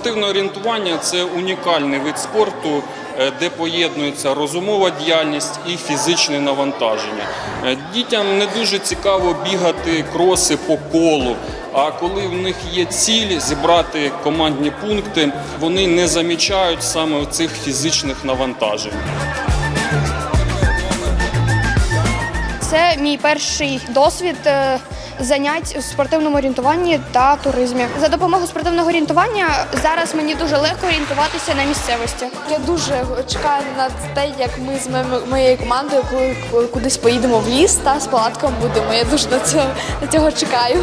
Спортивне орієнтування це унікальний вид спорту, е, де поєднується розумова діяльність і фізичне навантаження. Е, Дітям не дуже цікаво бігати кроси по колу. А коли в них є ціль зібрати командні пункти, вони не замічають саме цих фізичних навантажень. Це мій перший досвід е, занять у спортивному орієнтуванні та туризмі. За допомогою спортивного орієнтування зараз мені дуже легко орієнтуватися на місцевості. Я дуже чекаю на те, як ми з моєю- командою коли кудись поїдемо в ліс та з палатком будемо. Я дуже на цього, на цього чекаю.